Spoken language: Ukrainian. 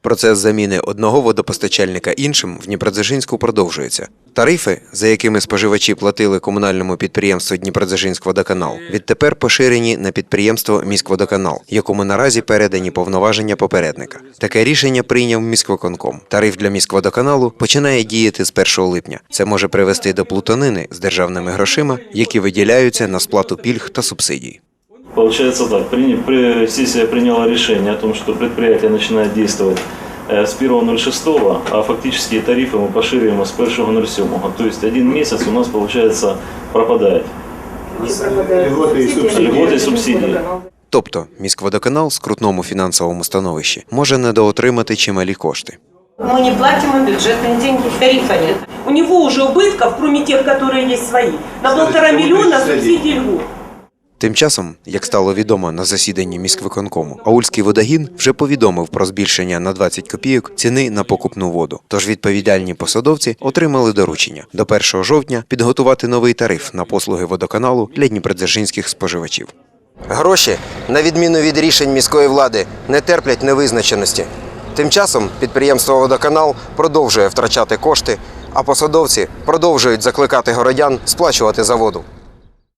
Процес заміни одного водопостачальника іншим в Дніпродзержинську продовжується. Тарифи, за якими споживачі платили комунальному підприємству Дніпродзержинськводоканал, відтепер поширені на підприємство Міськводоканал, якому наразі передані повноваження попередника. Таке рішення прийняв міськвиконком. Тариф для міськводоканалу починає діяти з 1 липня. Це може привести до плутанини з державними грошима, які виділяються на сплату пільг та субсидій. Получается так, при, при, сессия приняла решение о том, что предприятие начинает действовать э, с 1.06, а фактические тарифы мы поширим с 1.07. То есть один месяц у нас, получается, пропадает. Льготи і субсидії. Льготи і субсидії. Тобто міськводоканал в скрутному фінансовому становищі може недоотримати чималі кошти. Мы не платим им бюджетные деньги, тарифа нет. У него уже убытков, кроме тех, которые есть свои, на полтора миллиона субсидий льгот. Тим часом, як стало відомо на засіданні міськвиконкому, Аульський водогін вже повідомив про збільшення на 20 копійок ціни на покупну воду. Тож відповідальні посадовці отримали доручення до 1 жовтня підготувати новий тариф на послуги водоканалу для дніпродзержинських споживачів. Гроші, на відміну від рішень міської влади, не терплять невизначеності. Тим часом підприємство Водоканал продовжує втрачати кошти, а посадовці продовжують закликати городян сплачувати за воду.